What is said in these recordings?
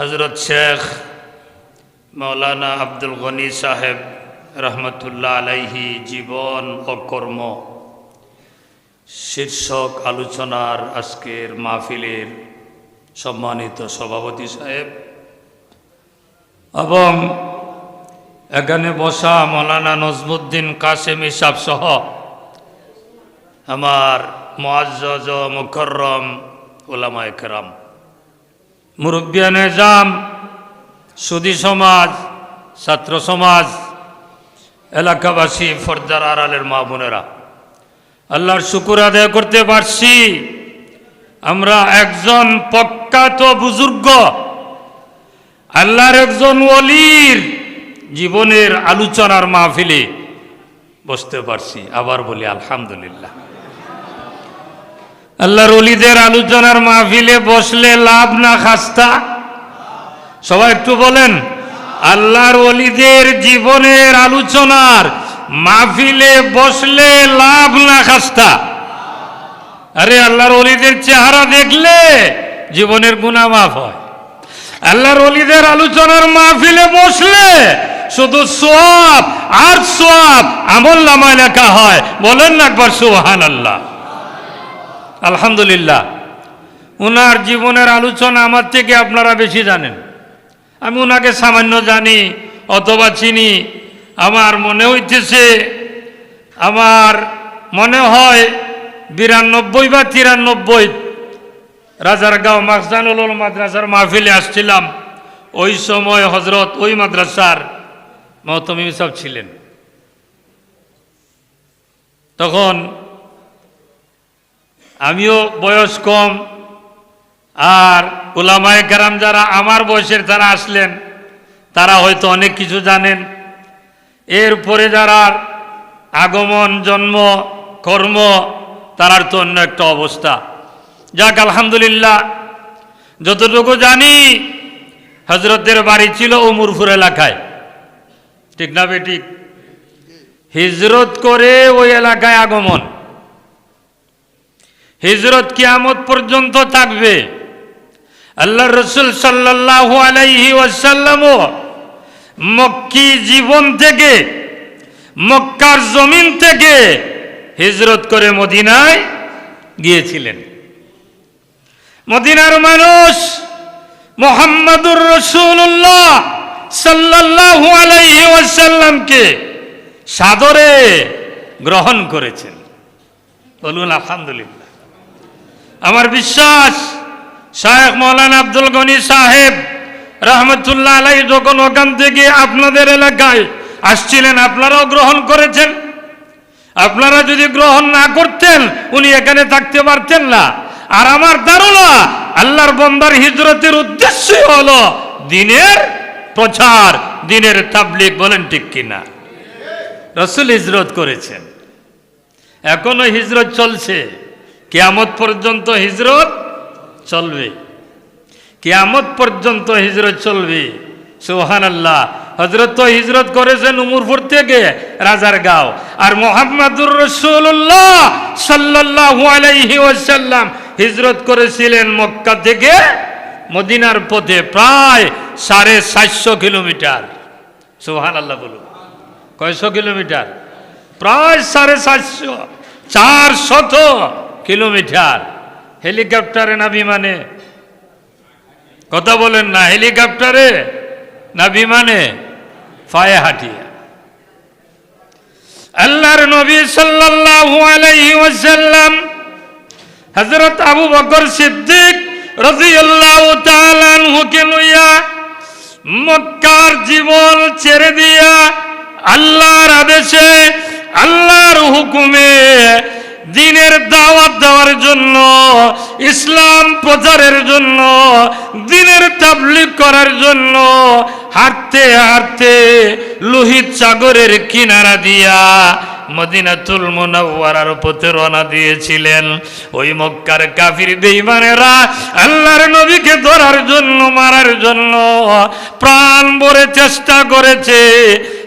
হজরত শেখ মৌলানা আব্দুল গনি সাহেব রহমতুল্লাহ আলাইহি জীবন ও কর্ম শীর্ষক আলোচনার আজকের মাহফিলের সম্মানিত সভাপতি সাহেব এবং এখানে বসা মৌলানা নজমুদ্দিন কাসেম ইসাব সহ আমার মোয়াজ্জজ ও মুকররম ওলামা একরাম মুরব্বিয়ান এজাম সুদী সমাজ, ছাত্র সমাজ, এলাকাবাসী, ফর্দার আড়ালের মা বোনেরা। আল্লাহর শুকুর আদায় করতে পারছি। আমরা একজন প্রখ্যাত বুজুর্গ, আল্লাহর একজন অলির জীবনের আলোচনার মাহফিলে বসতে পারছি। আবার বলি, আলহামদুলিল্লাহ। আল্লাহর অলিদের আলোচনার মাহফিলে বসলে লাভ না খাস্তা? সবাই একটু বলেন, আল্লাহর অলিদের জীবনের আলোচনার মাহফিলে বসলে লাভ না খাস্তা? আরে আল্লাহর অলিদের চেহারা দেখলে জীবনের গুণা মাফ হয়। আল্লাহর অলিদের আলোচনার মাহফিলে বসলে শুধু সোয়াব, আর সোয়াব আমল নামায় লেখা হয়। বলেন না একবার সুহান আল্লাহ আলহামদুলিল্লাহ। ওনার জীবনের আলোচনা আমার থেকে আপনারা বেশি জানেন। আমি ওনাকে সামান্য জানি অথবা চিনি। আমার মনে হইতেছে, আমার মনে হয় বিরানব্বই বা তিরানব্বই রাজারগাঁও মাকসানুল মাদ্রাসার মাহফিলে আসছিলাম। ওই সময় হজরত ওই মাদ্রাসার মহতমিম সব ছিলেন। তখন আমিও বয়স কম। আর ওলামায় কারাম যারা আমার বয়সের যারা আসলেন, তারা হয়তো অনেক কিছু জানেন। এরপরে যারা আগমন, জন্ম, কর্ম, তারার তো অন্য একটা অবস্থা। যাক, আলহামদুলিল্লাহ, যতটুকু জানি হজরতের বাড়ি ছিল উমরপুর এলাকায়। ঠিক না বেঠিক? হিজরত করে ওই এলাকায় আগমন। হিজরত কিয়ামত পর্যন্ত থাকবে। আল্লাহ রসুল সাল্লাহ আলাইহি ওয়াসাল্লামও মক্কি জীবন থেকে, মক্কার জমিন থেকে হিজরত করে মদিনায় গিয়েছিলেন। মদিনার মানুষ মোহাম্মদুর রসুল্লাহ সাল্লাহ আলাইহি ওয়াসাল্লামকে সাদরে গ্রহণ করেছেন। বলুন, আলহামদুলিল্লাহ। আমার বিশ্বাস শাহেখ মৌলানা আব্দুল গনি সাহেব রহমতুল্লাহ আলাই যখন ওখান থেকে আপনাদের এলাকায় আসছিলেন, আপনারাও গ্রহণ করেছেন? আপনারা যদি গ্রহণ না করতেন, উনি এখানে থাকতে পারতেন না। আর আমার ধারণা, আল্লাহর বন্দার হিজরতের উদ্দেশ্যই হলো দিনের প্রচার, দিনের তাবলিক বলেন ঠিক কিনা? রসুল হিজরত করেছেন। এখনও হিজরত চলছে। কেয়ামত পর্যন্ত হিজরত চলবে। কেয়ামত পর্যন্ত হিজরত চলবে। সোহান আল্লাহ হজরত তো হিজরত করেছেন উমরপুর থেকে রাজার গাঁও। আর মোহাম্মদুর রসুল্লাহ সাল্লাহ আলাইহি ওয়াসাল্লাম হিজরত করেছিলেন মক্কা থেকে মদিনার পথে প্রায় সাড়ে সাতশো কিলোমিটার। সোহান আল্লাহ বলুন। কয়শো কিলোমিটার? প্রায় সাড়ে সাতশো চার শত। কিলোমিটার। হেলিকপ্টারে না বিমানে কথা বলেন না, হেলিকপ্টারে না বিমানে পায়ে হাঁটিয়ে। আল্লাহর নবী সাল্লাল্লাহু আলাইহি ওয়াসাল্লাম হযরত আবু বকর সিদ্দিক রাদিয়াল্লাহু তাআলা আনহুকে লইয়া মক্কার জীবন ছেড়ে দিয়া আল্লাহর আদেশে, আল্লাহর হুকুমে দিনের দাওয়াত দেওয়ার জন্য, ইসলাম প্রচারের জন্য, দিনের তাবলিগ করার জন্য হাঁটতে হাঁটতে লোহিত সাগরের কিনারা দিয়া মদিনাতুল মুনাওয়ারার পথে রওনা দিয়েছিলেন। ওই মক্কার কাফির বেঈমানেরা আল্লাহর নবীকে ধরার জন্য, মারার জন্য প্রাণ ভরে চেষ্টা করেছে।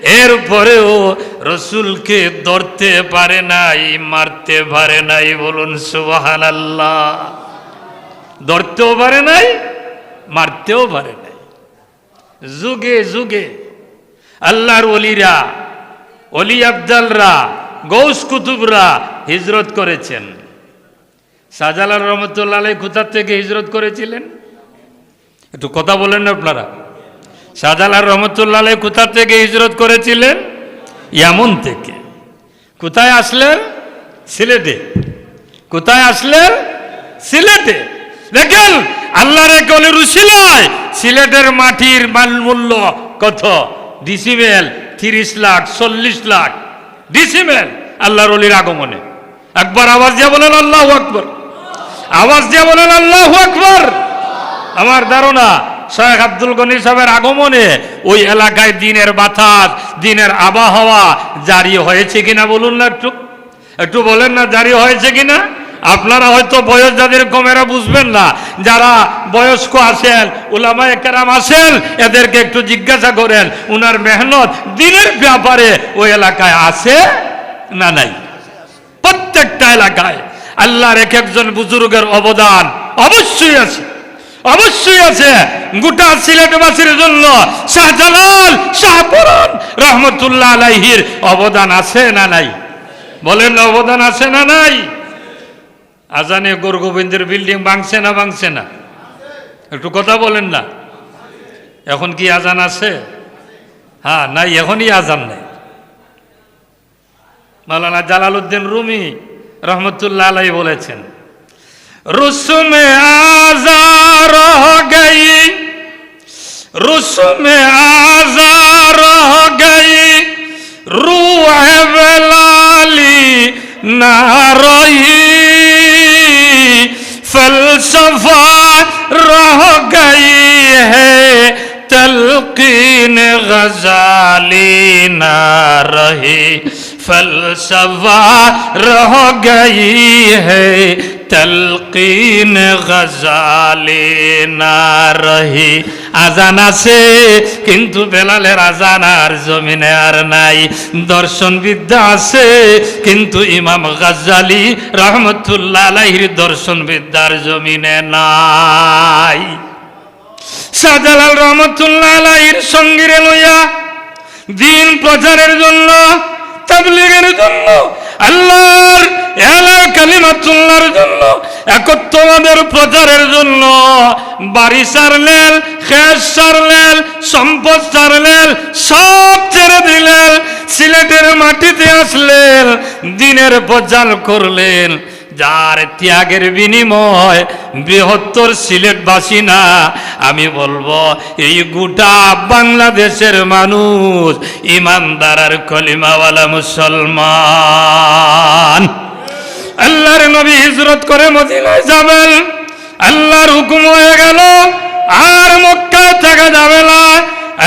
এরপরেও রসুলকে ধরতে পারে নাই, মারতে পারে নাই, বলুন সুবহানাল্লাহ। ধরতেও পারে নাই, মারতেও পারে নাই। যুগে যুগে আল্লাহর অলিরা অলি আবদালরা, গৌস কুতুবরা হিজরত করেছেন। শাহজালাল রহমতুল্লাহ কোথার থেকে হিজরত করেছিলেন? একটু কথা বলেন আপনারা। শাহজালাল রহমতুল্লাহ কোথা থেকে হিজরত করেছিলেন? ইয়ামন থেকে। কোথায় আসলেন? সিলেটে। কোথায় আসলেন? সিলেটে। দেখেন, আল্লাহর এক অলির উশিলায় সিলেটের মাটির মান মূল্য কত? ডিসিমেল তিরিশ লাখ, চল্লিশ লাখ। ডিসিমেল আল্লাহর অলির আগমনে। একবার আওয়াজ দিয়ে বলেন, আল্লাহ আকবর। আওয়াজ দিয়ে বলেন, আল্লাহ আকবর। আমার ধারণা শেখ আব্দুল গনি সাহেবের আগমনে ওই এলাকায় দিনের বাতাস, দিনের আবহাওয়া জারি হয়েছে কিনা বলুন না একটু? একটু বলেন না জারি হয়েছে কিনা? আপনারা হয়তো বয়স যাদের কমেরা বুঝবেন না। যারা বয়স্ক আছেন উলামা একরাম আছেন, এদেরকে একটু জিজ্ঞাসা করেন, উনার মেহনত দিনের ব্যাপারে ওই এলাকায় আছে না নাই? প্রত্যেকটা এলাকায় আল্লাহর এক একজন বুজুর্গের অবদান অবশ্যই আছে। অবশ্যই আছে। গোটা সিলেটবাসীর জন্য শাহজালাল শাহপুরন রহমতুল্লাহ আলাইহির অবদান আছে না নাই? বলেন অবদান আছে না নাই? আজানে গোর গোবিন্দের বিল্ডিং ভাঙছে না ভাঙছে না? একটু কথা বলেন না। এখন কি আজান আছে? হ্যাঁ নাই, এখনই আজান নাই। মাওলানা জালালউদ্দিন রুমি রহমতুল্লাহ আলাই বলেছেন। رسم آزار ہو گئی رسم آزار ہو گئی روح بلالی نہ رہی فلسفہ رہ گئی ہے تلقین غزالی نہ رہی فلسفہ رہ گئی ہے তলকিন গজালে না রহি আজান আছে, কিন্তু বেলালের আজান আর জমিনে আর নাই। দর্শন বিদ্যা আছে, কিন্তু ইমাম গাজ্জালি রহমতুল্লাহ আলাহির দর্শন বিদ্যার জমিনে নাই। শাহজালাল রহমতুল্লাহ আলাহির সঙ্গীরে লইয়া দিন প্রচারের জন্য, তাবলিগের জন্য, আল্লাহর এলা কালিমাতুল্লাহর জন্য একত্ববাদের প্রচারের জন্য, বাড়ি সারলেন খেস সারলেন সম্পদ সারলেন সব ছেড়ে দিলেন সিলেটের মাটিতে আসলেন দিনের প্রচার করলেন। যার ত্যাগের বিনিময় বৃহত্তর সিলেটবাসী না, আমি বলব, এই গোটা বাংলাদেশের মানুষ ইমানদার আর কলিমাওয়ালা মুসলমান। আল্লাহর নবী হিজরত করে মদিনায় যাবেন। আল্লাহর হুকুম হয়ে গেল, আর মক্কায় থাকা যাবে না।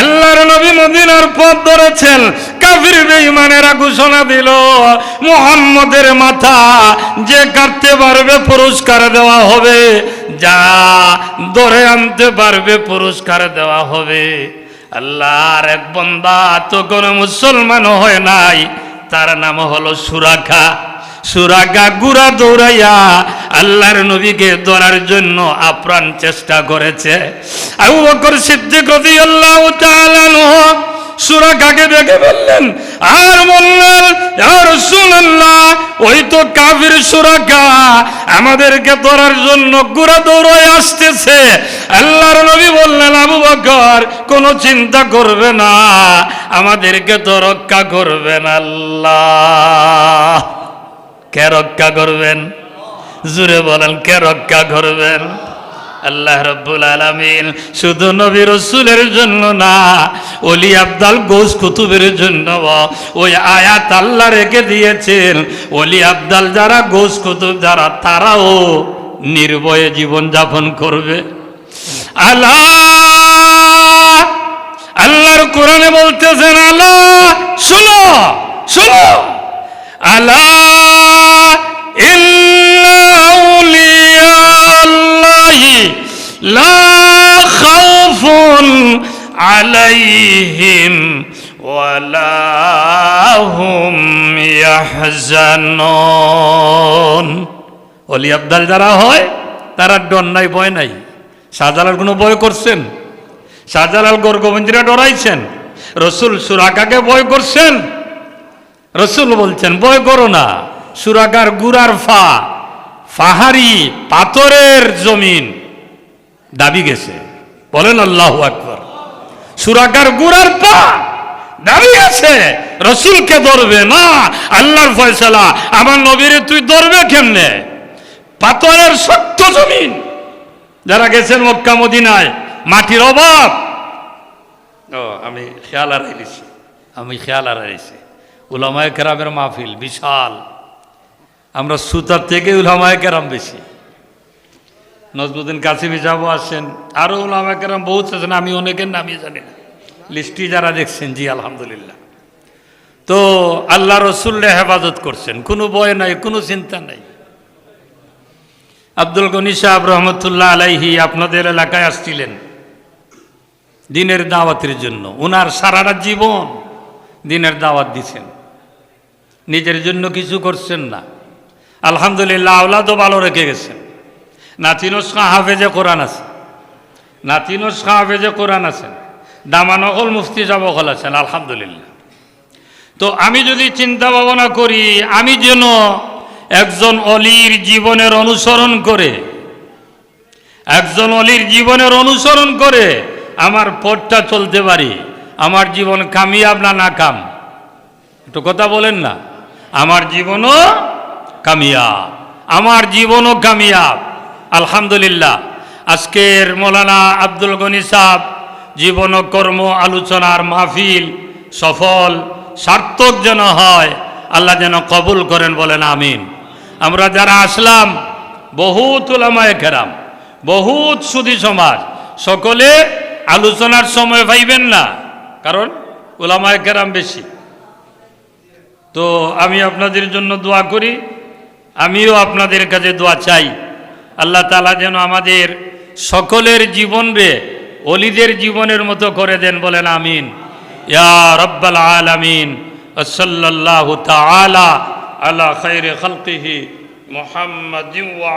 আল্লাহর নবী মদিনার পথ ধরেছেন, কাফির বেঈমানেরা ঘোষণা দিল, মুহাম্মদের মাথা যে কাটতে পারবে পুরস্কার দেওয়া হবে, যা ধরে আনতে পারবে পুরস্কার দেওয়া হবে। আল্লাহর এক বন্দা তো কোনো মুসলমান হয় নাই, তার নাম হলো সুরাখা। সুরাগা গুড়া দৌড়াইয়া আল্লাহর নবীকে ধরার জন্য আপ্রাণ চেষ্টা করেছে। আবু বকর দেখে আর ওই তো আমাদেরকে ধরার জন্য গুড়া দৌড়ায় আসতেছে। আল্লাহর নবী বললেন, আবু বকর, কোনো চিন্তা করবে না, আমাদেরকে তো রক্ষা করবেন আল্লাহ। কে রক্ষা করবেন? জুড়ে বলেন, কে রক্ষা করবেন? আল্লাহ রব্বুল আলমিন শুধু নবী রসুলের জন্য না অলি আবদাল গোস কুতুবের জন্য ওই আয়াত আল্লাহ রেখে দিয়েছেন। অলি আবদাল যারা গোস কুতুব, যারা তারাও নির্ভয়ে জীবন যাপন করবে। আল্লাহ! আল্লাহর কোরআনে বলতেছেন, আল্লাহ, শুনো শুনো। আলা লা খাউফুন আলাইহিম অলি আবদাল যারা হয়, তারা ডর নাই, ভয় নাই। শাহজালাল কোনো ভয় করছেন? শাহজালাল গোরগোবিন্দরা ডরাইছেন? রসুল সুরাকাকে ভয় করছেন? রসুল বলছেন, ভয় করো না, সুরাগার গুড়ার ফা পাহাড়ি পাথরের জমিন দাবি গেছে। বলেন আল্লাহ আকবর। সুরাগার গুড়ার পা দাবি গেছে, রসুলকে ধরবে না আল্লাহর ফয়সালা, আমার নবীরে তুই ধরবে কেমনে? পাথরের শক্ত জমিন। যারা গেছেন মক্কা, মদিনায়, মাটির অভাব। ও, আমি খেয়াল হারাইছি আমি খেয়াল হারাইছি উলামায় কেরামের মাহফিল, বিশাল। আমরা সুতার থেকে উলামায় কেরাম বেশি। নজবুদ্দিন কাসিমি যাব আসেন আরও উলামায় কেরাম বহুত আছেন, আমি অনেকের নামই জানি না। লিস্টি যারা দেখছেন, জি, আলহামদুলিল্লাহ। তো আল্লাহ রসুল্লে হেফাজত করছেন, কোনো ভয় নাই, কোনো চিন্তা নাই। আব্দুল গনি সাহেব রহমতুল্লাহ আলাইহি আপনাদের এলাকায় আসছিলেন দিনের দাওয়াতের জন্য। ওনার সারাটা জীবন দিনের দাওয়াত দিছেন। নিজের জন্য কিছু করছেন না। আলহামদুলিল্লাহ, আওলাদও ভালো রেখে গেছেন। নাতিনস খাঁ হাফেজে কোরআন আছে। নাতিনস খাঁ হাফেজে কোরআন আছেন দামানকল মুফতি যাবকল আছেন, আলহামদুলিল্লাহ। তো আমি যদি চিন্তা ভাবনা করি, আমি যেন একজন অলির জীবনের অনুসরণ করে, একজন অলির জীবনের অনুসরণ করে আমার পথটা চলতে পারি, আমার জীবন কামিয়াব না নাকাম। একটু কথা বলেন না। আমার জীবনও কামিয়াব। আমার জীবনও কামিয়াব। আলহামদুলিল্লাহ। আজকের মৌলানা আব্দুল গনি সাহ জীবন কর্ম আলোচনার মাহফিল সফল, সার্থক যেন হয়, আল্লাহ যেন কবুল করেন বলেন, আমিন। আমরা যারা আসলাম, বহুত ওলামায় কেরাম, বহুত সুদী সমাজ, সকলে আলোচনার সময় পাইবেন না, কারণ ওলামায় কেরাম বেশি। তো আমি আপনাদের জন্য দোয়া করি, আমিও আপনাদের কাছে দোয়া চাই। আল্লাহ তালা যেন আমাদের সকলের জীবন রে অলিদের জীবনের মতো করে দেন বলেন আমিন। ইয়া রব্বাল আলামিন, সাল্লাল্লাহু তাআলা আলা খাইরে খালকিহি মুহাম্মাদিন ওয়া